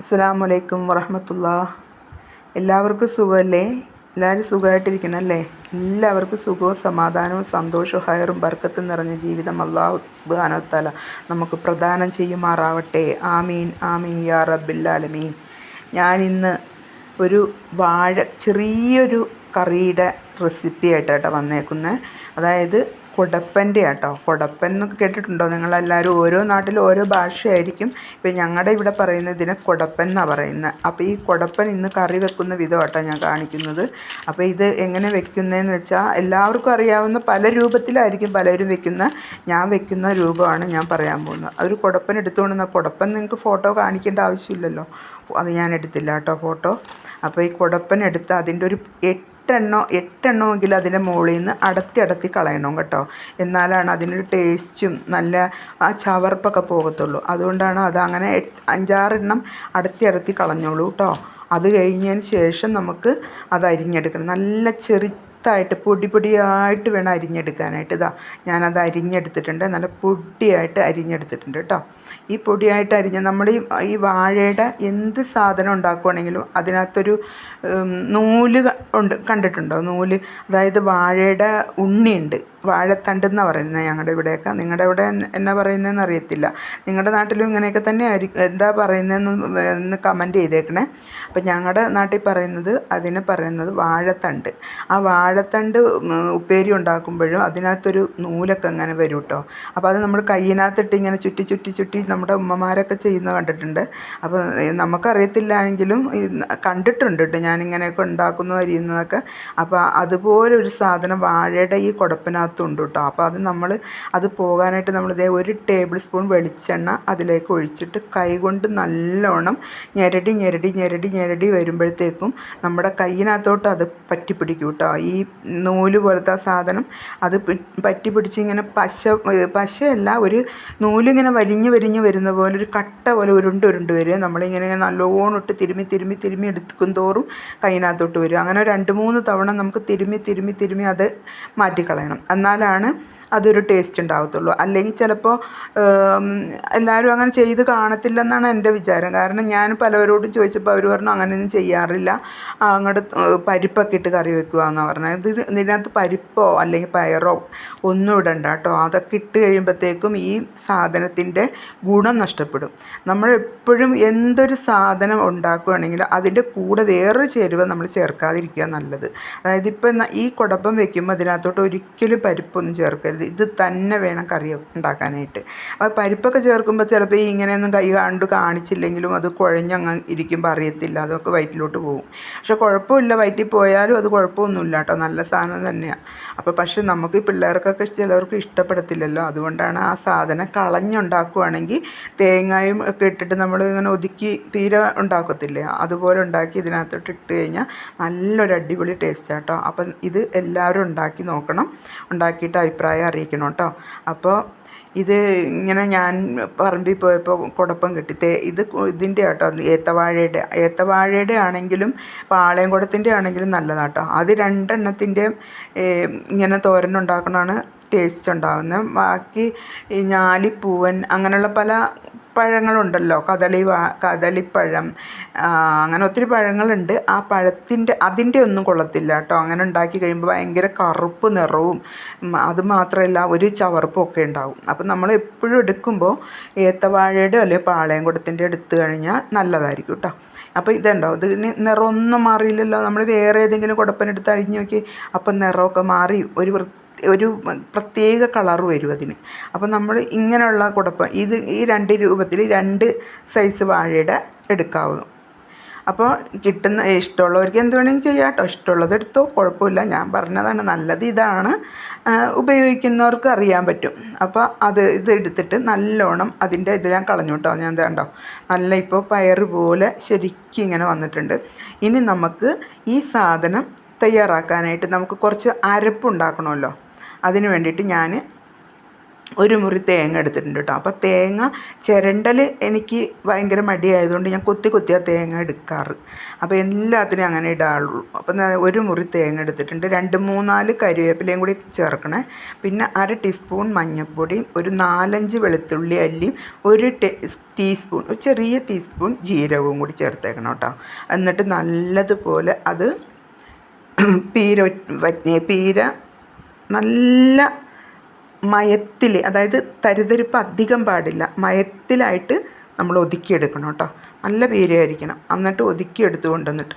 അസ്സാം വലൈക്കും വറഹമത്തുള്ള. എല്ലാവർക്കും സുഖമല്ലേ എല്ലാവരും സുഖമായിട്ടിരിക്കണം അല്ലേ എല്ലാവർക്കും സുഖവും സമാധാനവും സന്തോഷവും ഹയറും ബർക്കത്തും നിറഞ്ഞ ജീവിതം അള്ളാഹു സുബ്ഹാനഹുവ നമുക്ക് പ്രദാനം ചെയ്യുമാറാവട്ടെ. ആമീൻ ആമീൻ യാ റബ്ബില്ലാലമീൻ ഞാൻ ഇന്ന് ഒരു വാഴ ചെറിയൊരു കറിയുടെ റെസിപ്പി ആയിട്ടാട്ടോ വന്നേക്കുന്നത് അതായത് കുടപ്പന്റെ ആട്ടോ. കുടപ്പൻ എന്നൊക്കെ കേട്ടിട്ടുണ്ടോ? നിങ്ങളെല്ലാവരും ഓരോ നാട്ടിലും ഓരോ ഭാഷയായിരിക്കും. ഇപ്പം ഞങ്ങളുടെ ഇവിടെ പറയുന്നത് ഇതിനെ കുടപ്പൻ എന്നാണ് പറയുന്നത് അപ്പോൾ ഈ കുടപ്പൻ ഇന്ന് കറി വെക്കുന്ന വിധമാട്ടോ ഞാൻ കാണിക്കുന്നത്. അപ്പോൾ ഇത് എങ്ങനെ വെക്കുന്നതെന്ന് വെച്ചാൽ എല്ലാവർക്കും അറിയാവുന്ന പല രൂപത്തിലായിരിക്കും പലരും വെക്കുന്ന ഞാൻ വെക്കുന്ന രൂപമാണ് ഞാൻ പറയാൻ പോകുന്നത്. അതൊരു കുടപ്പൻ എടുത്തുകൊണ്ട് വന്ന കുടപ്പൻ നിങ്ങൾക്ക് ഫോട്ടോ കാണിക്കേണ്ട ആവശ്യമില്ലല്ലോ. അത് ഞാൻ എടുത്തില്ല കേട്ടോ ഫോട്ടോ. അപ്പോൾ ഈ കുടപ്പൻ എടുത്ത് അതിന്റെ ഒരു എട്ട് എട്ടെണ്ണോ എട്ടെണ്ണമെങ്കിലും അതിന്റെ മുകളിൽ നിന്ന് അടത്തി അടത്തി കളയണം കേട്ടോ. എന്നാലാണ് അതിനൊരു ടേസ്റ്റും നല്ല ആ ചവർപ്പൊക്കെ പോകത്തുള്ളൂ. അതുകൊണ്ടാണ് അത് അങ്ങനെ അഞ്ചാറെണ്ണം അടത്തി അടത്തി കളഞ്ഞോളൂ കേട്ടോ. അത് കഴിഞ്ഞതിന് ശേഷം നമുക്ക് അത് അരിഞ്ഞെടുക്കണം. നല്ല ചെറുതായിട്ട് പൊടി പൊടിയായിട്ട് വേണം അരിഞ്ഞെടുക്കാനായിട്ട്. ഇതാ ഞാനത് അരിഞ്ഞെടുത്തിട്ടുണ്ട്. നല്ല പൊടിയായിട്ട് അരിഞ്ഞെടുത്തിട്ടുണ്ട് കേട്ടോ. ഈ പൊടിയായിട്ട് അരിഞ്ഞ നമ്മൾ ഈ ഈ വാഴയുടെ എന്ത് സാധനം ഉണ്ടാക്കുവാണെങ്കിലും അതിനകത്തൊരു നൂൽ ഉണ്ട് കണ്ടിട്ടുണ്ടോ? നൂൽ അതായത് വാഴയുടെ ഉണ്ണിയുണ്ട്. വാഴത്തണ്ട് എന്നാണ് പറയുന്നത് ഞങ്ങളുടെ ഇവിടെയൊക്കെ. നിങ്ങളുടെ ഇവിടെ എന്നാ പറയുന്നതെന്ന് അറിയത്തില്ല. നിങ്ങളുടെ നാട്ടിലും ഇങ്ങനെയൊക്കെ തന്നെ ആയിരിക്കും എന്താ പറയുന്നതെന്ന് ഒന്ന് കമന്റ് ചെയ്തേക്കണേ. അപ്പം ഞങ്ങളുടെ നാട്ടിൽ പറയുന്നത് അതിന് പറയുന്നത് വാഴത്തണ്ട്. ആ വാഴത്തണ്ട് ഉപ്പേരി ഉണ്ടാക്കുമ്പോഴും അതിനകത്തൊരു നൂലൊക്കെ അങ്ങനെ വരും കേട്ടോ അപ്പോൾ അത് നമ്മൾ കയ്യിനകത്തിട്ട് ഇങ്ങനെ ചുറ്റി ചുറ്റി ചുറ്റി നമ്മുടെ ഉമ്മമാരൊക്കെ ചെയ്യുന്നത് കണ്ടിട്ടുണ്ട്. അപ്പോൾ നമുക്കറിയത്തില്ല എങ്കിലും കണ്ടിട്ടുണ്ട് കേട്ടോ. ഞാനിങ്ങനെയൊക്കെ ഉണ്ടാക്കുന്നു അരിയുന്നതൊക്കെ. അപ്പോൾ അതുപോലെ ഒരു സാധനം വാഴയുടെ ഈ കുടപ്പിനകത്തുണ്ട് കേട്ടോ. അപ്പോൾ അത് നമ്മൾ അത് പോകാനായിട്ട് നമ്മൾ ഇതേ ഒരു ടേബിൾ സ്പൂൺ വെളിച്ചെണ്ണ അതിലേക്ക് ഒഴിച്ചിട്ട് കൈകൊണ്ട് നല്ലോണം ഞെരടി ഞെരടി ഞെരടി ഞെരടി വരുമ്പോഴത്തേക്കും നമ്മുടെ കയ്യിനകത്തോട്ട് അത് പറ്റി പിടിക്കും കേട്ടോ. ഈ നൂൽ പോലത്തെ സാധനം അത് പറ്റി പിടിച്ച് ഇങ്ങനെ പശ പശയല്ല ഒരു നൂലിങ്ങനെ വലിഞ്ഞ് വലിഞ്ഞ് വരുന്ന പോലെ ഒരു കട്ട പോലെ ഉരുണ്ട് ഉരുണ്ട് വരിക. നമ്മളിങ്ങനെ നല്ലോണം ഇട്ട് തിരുമ്മി തിരുമ്മി തിരുമ്മി എടുക്കും തോറും കൈനകത്തോട്ട് വരും അങ്ങനെ രണ്ട് മൂന്ന് തവണ നമുക്ക് തിരുമ്മി തിരുമ്മി തിരുമ്മി അത് മാറ്റിക്കളയണം. എന്നാലാണ് അതൊരു ടേസ്റ്റ് ഉണ്ടാവത്തുള്ളൂ. അല്ലെങ്കിൽ ചിലപ്പോൾ എല്ലാവരും അങ്ങനെ ചെയ്ത് കാണത്തില്ലെന്നാണ് എന്റെ വിചാരം. കാരണം ഞാൻ പലവരോടും ചോദിച്ചപ്പോൾ അവർ പറഞ്ഞു അങ്ങനെയൊന്നും ചെയ്യാറില്ല. അങ്ങോട്ട് പരിപ്പൊക്കെ ഇട്ട് കറി വെക്കുക എന്ന് പറഞ്ഞത്. ഇത് ഇതിനകത്ത് പരിപ്പോ അല്ലെങ്കിൽ പയറോ ഒന്നും ഇടണ്ട കേട്ടോ. അതൊക്കെ ഇട്ട് കഴിയുമ്പോഴത്തേക്കും ഈ സാധനത്തിന്റെ ഗുണം നഷ്ടപ്പെടും. നമ്മൾ എപ്പോഴും എന്തൊരു സാധനം ഉണ്ടാക്കുകയാണെങ്കിൽ അതിന്റെ കൂടെ വേറൊരു ചേരുവ നമ്മൾ ചേർക്കാതിരിക്കുക നല്ലത്. അതായത് ഇപ്പം ഈ കുടപ്പം വെക്കുമ്പോൾ അതിനകത്തോട്ട് ഒരിക്കലും പരിപ്പൊന്നും ചേർക്കരുത്. ഇത് തന്നെ വേണം കറി ഉണ്ടാക്കാനായിട്ട്. അപ്പോൾ പരിപ്പൊക്കെ ചേർക്കുമ്പോൾ ചിലപ്പോൾ ഇങ്ങനെയൊന്നും കൈ കണ്ട് കാണിച്ചില്ലെങ്കിലും അത് കുഴഞ്ഞങ്ങ് ഇരിക്കുമ്പോൾ അറിയത്തില്ല. അതൊക്കെ വയറ്റിലോട്ട് പോകും. പക്ഷെ കുഴപ്പമില്ല. വയറ്റിൽ പോയാലും അത് കുഴപ്പമൊന്നുമില്ല കേട്ടോ. നല്ല സാധനം തന്നെയാണ് അപ്പോൾ പക്ഷെ നമുക്ക് ഈ പിള്ളേർക്കൊക്കെ ചിലവർക്ക് ഇഷ്ടപ്പെടത്തില്ലല്ലോ. അതുകൊണ്ടാണ് ആ സാധനം കളഞ്ഞുണ്ടാക്കുവാണെങ്കിൽ തേങ്ങയും ഒക്കെ ഇട്ടിട്ട് നമ്മൾ ഇങ്ങനെ ഒതുക്കി തീരെ ഉണ്ടാക്കത്തില്ലേ? അതുപോലെ ഉണ്ടാക്കി ഇതിനകത്തോട്ട് ഇട്ട് കഴിഞ്ഞാൽ നല്ലൊരു അടിപൊളി ടേസ്റ്റ് കേട്ടോ. അപ്പം ഇത് എല്ലാവരും ഉണ്ടാക്കി നോക്കണം. ഉണ്ടാക്കിയിട്ട് അഭിപ്രായം അറിയിക്കണം കേട്ടോ. അപ്പോൾ ഇത് ഇങ്ങനെ ഞാൻ പറമ്പിൽ പോയപ്പോൾ കുടപ്പം കിട്ടി. തേ ഇത് ഇതിന്റെ കേട്ടോ ഏത്തവാഴയുടെ ഏത്തവാഴയുടെ ആണെങ്കിലും പാളയം കുടത്തിന്റെ ആണെങ്കിലും നല്ലതാട്ടോ. അത് രണ്ടെണ്ണത്തിന്റെയും ഇങ്ങനെ തോരൻ ഉണ്ടാക്കണതാണ് ടേസ്റ്റ് ഉണ്ടാകുന്നത് ബാക്കി ഞാലിപ്പൂവൻ അങ്ങനെയുള്ള പല പഴങ്ങളുണ്ടല്ലോ. കദളി കദളിപ്പഴം അങ്ങനെ ഒത്തിരി പഴങ്ങളുണ്ട്. ആ പഴത്തിന്റെ അതിന്റെ ഒന്നും കൊള്ളത്തില്ല കേട്ടോ. അങ്ങനെ ഉണ്ടാക്കി കഴിയുമ്പോൾ ഭയങ്കര കറുപ്പ് നിറവും അത് മാത്രമല്ല ഒരു ചവർപ്പും ഒക്കെ ഉണ്ടാവും. അപ്പം നമ്മൾ എപ്പോഴും എടുക്കുമ്പോൾ ഏത്തവാഴയുടെ അല്ലെങ്കിൽ പാളയംകുടത്തിന്റെ എടുത്തു കഴിഞ്ഞാൽ നല്ലതായിരിക്കും കേട്ടോ. അപ്പോൾ ഇതുണ്ടോ? ഇതിന് നിറമൊന്നും മാറിയില്ലല്ലോ. നമ്മൾ വേറെ ഏതെങ്കിലും കുടപ്പനെടുത്ത് അഴിഞ്ഞ് നോക്കി. അപ്പം നിറമൊക്കെ മാറി ഒരു ഒരു പ്രത്യേക കളർ വരും അതിന്. അപ്പോൾ നമ്മൾ ഇങ്ങനെയുള്ള കുടപ്പം ഇത് ഈ രണ്ട് രൂപത്തിൽ രണ്ട് സൈസ് വാഴയുടെ എടുക്കാവുന്നു. അപ്പോൾ കിട്ടുന്ന ഇഷ്ടമുള്ളവർക്ക് എന്ത് വേണമെങ്കിലും ചെയ്യാം കേട്ടോ. ഇഷ്ടമുള്ളത് എടുത്തോ കുഴപ്പമില്ല. ഞാൻ പറഞ്ഞതാണ് നല്ലത് ഇതാണ്. ഉപയോഗിക്കുന്നവർക്ക് അറിയാൻ പറ്റും. അപ്പോൾ അത് ഇത് എടുത്തിട്ട് നല്ലോണം അതിന്റെ ഇതെല്ലാം കളഞ്ഞു കേട്ടോ. ഞാൻ കണ്ടോ? നല്ല ഇപ്പോൾ പയർ പോലെ ശരിക്കും ഇങ്ങനെ വന്നിട്ടുണ്ട്. ഇനി നമുക്ക് ഈ സാധനം തയ്യാറാക്കാനായിട്ട് നമുക്ക് കുറച്ച് അരപ്പുണ്ടാക്കണമല്ലോ അതിന് വേണ്ടിയിട്ട് ഞാൻ ഒരു മുറി തേങ്ങ എടുത്തിട്ടുണ്ട് കേട്ടോ. അപ്പോൾ തേങ്ങ ചിരണ്ടൽ എനിക്ക് ഭയങ്കര മടിയായതുകൊണ്ട് ഞാൻ കൊത്തി കൊത്തിയാ തേങ്ങ എടുക്കാറ്. അപ്പോൾ എല്ലാത്തിനും അങ്ങനെ ഇടാറുള്ളൂ. അപ്പോൾ ഞാൻ ഒരു മുറി തേങ്ങ എടുത്തിട്ടുണ്ട്. രണ്ട് മൂന്നാൽ കരിവേപ്പിലയും കൂടി ചേർക്കണേ. പിന്നെ അര ടീസ്പൂൺ മഞ്ഞൾപ്പൊടിയും ഒരു നാലഞ്ച് വെളുത്തുള്ളി അല്ലിയും ഒരു ടീസ്പൂൺ ഒരു ചെറിയ ടീസ്പൂൺ ജീരകവും കൂടി ചേർത്തേക്കണം കേട്ടോ. എന്നിട്ട് നല്ലതുപോലെ അത് പീര പീര നല്ല മയത്തിൽ അതായത് തരിതരിപ്പ് അധികം പാടില്ല. മയത്തിലായിട്ട് നമ്മൾ ഒതുക്കിയെടുക്കണം കേട്ടോ. നല്ല പേരായിരിക്കണം എന്നിട്ട് ഒതുക്കിയെടുത്ത് കൊണ്ടുവന്നിട്ട്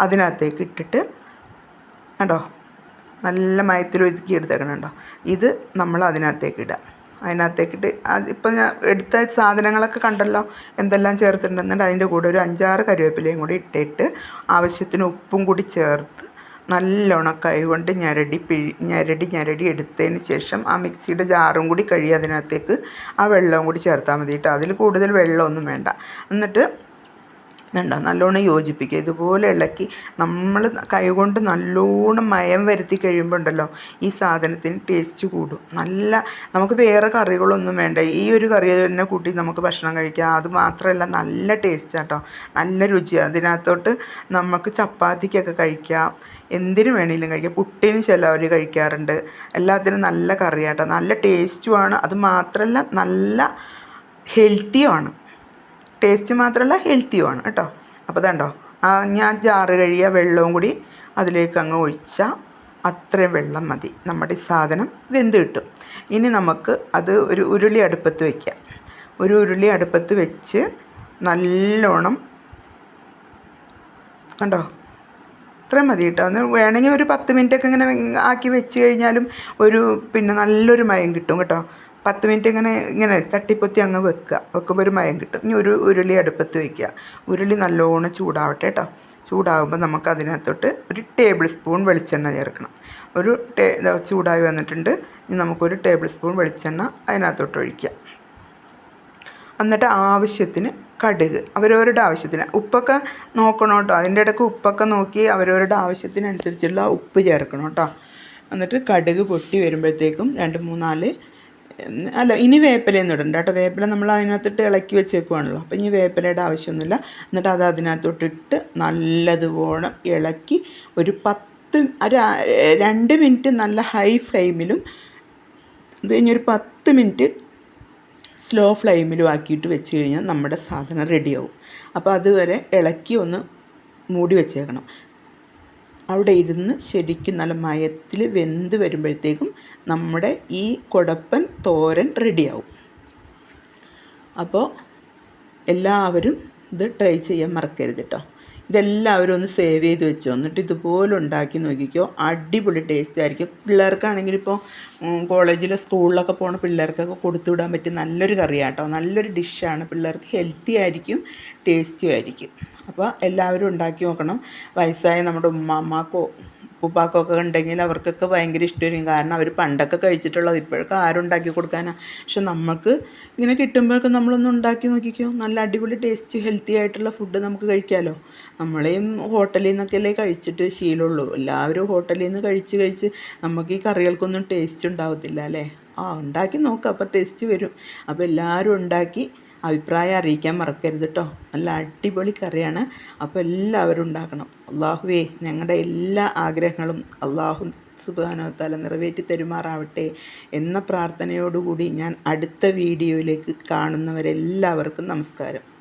അതിനകത്തേക്ക് ഇട്ടിട്ട് കേട്ടോ നല്ല മയത്തിൽ ഒതുക്കിയെടുത്തേക്കണം കേട്ടോ. ഇത് നമ്മൾ അതിനകത്തേക്ക് ഇടുക. അതിനകത്തേക്കിട്ട് അത് ഇപ്പം ഞാൻ എടുത്ത സാധനങ്ങളൊക്കെ കണ്ടല്ലോ. എന്തെല്ലാം ചേർത്തിട്ടുണ്ടെന്നുണ്ട്. അതിന്റെ കൂടെ ഒരു അഞ്ചാറ് കറിവേപ്പിലയും കൂടി ഇട്ടിട്ട് ആവശ്യത്തിന് ഉപ്പും കൂടി ചേർത്ത് നല്ലോണം കൈകൊണ്ട് ഞരടി പിഴി ഞരടി ഞരടി എടുത്തതിന് ശേഷം ആ മിക്സിയുടെ ജാറും കൂടി കഴുകി അതിനകത്തേക്ക് ആ വെള്ളവും കൂടി ചേർത്താൽ മതി കേട്ടോ. അതിൽ കൂടുതൽ വെള്ളമൊന്നും വേണ്ട. എന്നിട്ട് വേണ്ട നല്ലോണം യോജിപ്പിക്കുക. ഇതുപോലെ ഇളക്കി നമ്മൾ കൈകൊണ്ട് നല്ലോണം മയം വരുത്തി കഴിയുമ്പോൾ ഉണ്ടല്ലോ ഈ സാധനത്തിന് ടേസ്റ്റ് കൂടും. നല്ല നമുക്ക് വേറെ കറികളൊന്നും വേണ്ട. ഈ ഒരു കറി തന്നെ കൂട്ടി നമുക്ക് ഭക്ഷണം കഴിക്കാം. അത് മാത്രമല്ല നല്ല ടേസ്റ്റ് കേട്ടോ. നല്ല രുചിയാണ് അതിനകത്തോട്ട് നമുക്ക് ചപ്പാത്തിക്കൊക്കെ കഴിക്കാം. എന്തിനു വേണമെങ്കിലും കഴിക്കാം. പുട്ടിന് ചിലവർ കഴിക്കാറുണ്ട്. എല്ലാത്തിനും നല്ല കറിയാട്ടോ. നല്ല ടേസ്റ്റുമാണ്. അത് മാത്രമല്ല നല്ല ഹെൽത്തിയുമാണ്. ടേസ്റ്റ് മാത്രമല്ല ഹെൽത്തിയുമാണ് കേട്ടോ. അപ്പോൾ ഇതുണ്ടോ. ഞാൻ ജാറ് കഴിയുക വെള്ളവും കൂടി അതിലേക്ക് അങ്ങ് ഒഴിച്ചാൽ അത്രയും വെള്ളം മതി. നമ്മുടെ സാധനം വെന്ത് കിട്ടും. ഇനി നമുക്ക് അത് ഒരു ഉരുളി അടുപ്പത്ത് വയ്ക്കാം ഒരു ഉരുളി അടുപ്പത്ത് വെച്ച് നല്ലോണം കണ്ടോ? അത്രയും മതി കേട്ടോ. ഒന്ന് വേണമെങ്കിൽ ഒരു പത്ത് മിനിറ്റൊക്കെ ഇങ്ങനെ ആക്കി വെച്ച് കഴിഞ്ഞാലും ഒരു പിന്നെ നല്ലൊരു മയം കിട്ടും കേട്ടോ. പത്ത് മിനിറ്റ് ഇങ്ങനെ ഇങ്ങനെ തട്ടിപ്പൊത്തി അങ്ങ് വെക്കുക. വെക്കുമ്പോൾ ഒരു മയം കിട്ടും. ഇനി ഒരു ഉരുളി അടുപ്പത്ത് വെക്കുക. ഉരുളി നല്ലോണം ചൂടാവട്ടെ കേട്ടോ. ചൂടാകുമ്പോൾ നമുക്ക് അതിനകത്തോട്ട് ഒരു ടേബിൾ സ്പൂൺ വെളിച്ചെണ്ണ ചേർക്കണം. ഒരു ടേ ചൂടായി വന്നിട്ടുണ്ട്. ഇനി നമുക്കൊരു ടേബിൾ സ്പൂൺ വെളിച്ചെണ്ണ അതിനകത്തോട്ട് ഒഴിക്കുക എന്നിട്ട് ആവശ്യത്തിന് കടുക് അവരവരുടെ ആവശ്യത്തിന്. ഉപ്പൊക്കെ നോക്കണം കേട്ടോ. അതിന്റെ ഇടയ്ക്ക് ഉപ്പൊക്കെ നോക്കി അവരവരുടെ ആവശ്യത്തിനനുസരിച്ചുള്ള ഉപ്പ് ചേർക്കണം കേട്ടോ. എന്നിട്ട് കടുക് പൊട്ടി വരുമ്പോഴത്തേക്കും രണ്ട് മൂന്നാൽ അല്ല ഇനി വേപ്പിലയൊന്നും ഇടണ്ട കേട്ടോ. വേപ്പില നമ്മൾ അതിനകത്തിട്ട് ഇളക്കി വെച്ചേക്കുവാണല്ലോ. അപ്പോൾ ഇനി വേപ്പിലയുടെ ആവശ്യമൊന്നുമില്ല. എന്നിട്ട് അത് അതിനകത്തോട്ടിട്ട് നല്ലതുപോലെ ഇളക്കി ഒരു പത്ത് ഒരു രണ്ട് മിനിറ്റ് നല്ല ഹൈ ഫ്ലെയിമിലും അത് കഴിഞ്ഞൊരു പത്ത് മിനിറ്റ് സ്ലോ ഫ്ലെയിമിലും ആക്കിയിട്ട് വെച്ച് കഴിഞ്ഞാൽ നമ്മുടെ സാധനം റെഡിയാവും അപ്പോൾ അതുവരെ ഇളക്കി ഒന്ന് മൂടി വെച്ചേക്കണം. അവിടെ ഇരുന്ന് ശരിക്കും നല്ല മയത്തിൽ വെന്ത് വരുമ്പോഴത്തേക്കും നമ്മുടെ ഈ കുടപ്പൻ തോരൻ റെഡിയാവും അപ്പോൾ എല്ലാവരും ഇത് ട്രൈ ചെയ്യാൻ മറക്കരുത് കേട്ടോ ഇതെല്ലാവരും ഒന്ന് സേവ് ചെയ്ത് വെച്ചോ. എന്നിട്ട് ഇതുപോലെ ഉണ്ടാക്കി നോക്കിക്കോ. അടിപൊളി ടേസ്റ്റ് ആയിരിക്കും. പിള്ളേർക്കാണെങ്കിൽ ഇപ്പോൾ കോളേജിലോ സ്കൂളിലൊക്കെ പോകുന്ന പിള്ളേർക്കൊക്കെ കൊടുത്തു വിടാൻ പറ്റിയ നല്ലൊരു കറിയാട്ടോ. നല്ലൊരു ഡിഷാണ് പിള്ളേർക്ക് ഹെൽത്തി ആയിരിക്കും ടേസ്റ്റിയും ആയിരിക്കും. അപ്പോൾ എല്ലാവരും ഉണ്ടാക്കി നോക്കണം. വയസ്സായ നമ്മുടെ ഉമ്മാമ്മക്കോ ഉപ്പുപ്പാക്കൊക്കെ ഉണ്ടെങ്കിൽ അവർക്കൊക്കെ ഭയങ്കര ഇഷ്ടമായിരിക്കും. കാരണം അവർ പണ്ടൊക്കെ കഴിച്ചിട്ടുള്ളത് ഇപ്പോഴൊക്കെ ആരും ഉണ്ടാക്കി കൊടുക്കാനാണ് പക്ഷെ നമുക്ക് ഇങ്ങനെ കിട്ടുമ്പോഴൊക്കെ നമ്മളൊന്ന് ഉണ്ടാക്കി നോക്കിക്കോ. നല്ല അടിപൊളി ടേസ്റ്റ് ഹെൽത്തി ആയിട്ടുള്ള ഫുഡ് നമുക്ക് കഴിക്കാമല്ലോ നമ്മളെയും ഹോട്ടലിൽ നിന്നൊക്കെയല്ലേ കഴിച്ചിട്ട് ശീലമുള്ളൂ എല്ലാവരും ഹോട്ടലിൽ നിന്ന് കഴിച്ച് കഴിച്ച് നമുക്ക് ഈ കറികൾക്കൊന്നും ടേസ്റ്റ് ഉണ്ടാവത്തില്ല അല്ലേ? ആ ഉണ്ടാക്കി നോക്കാം. അപ്പോൾ ടേസ്റ്റ് വരും. അപ്പോൾ എല്ലാവരും ഉണ്ടാക്കി അഭിപ്രായം അറിയിക്കാൻ മറക്കരുത് കേട്ടോ നല്ല അടിപൊളി കറിയാണ്. അപ്പോൾ എല്ലാവരും ഉണ്ടാക്കണം. അള്ളാഹുവേ ഞങ്ങളുടെ എല്ലാ ആഗ്രഹങ്ങളും അള്ളാഹു സുബാനോത്താല നിറവേറ്റി തരുമാറാവട്ടെ എന്ന പ്രാർത്ഥനയോടുകൂടി ഞാൻ അടുത്ത വീഡിയോയിലേക്ക് കാണുന്നവരെല്ലാവർക്കും നമസ്കാരം.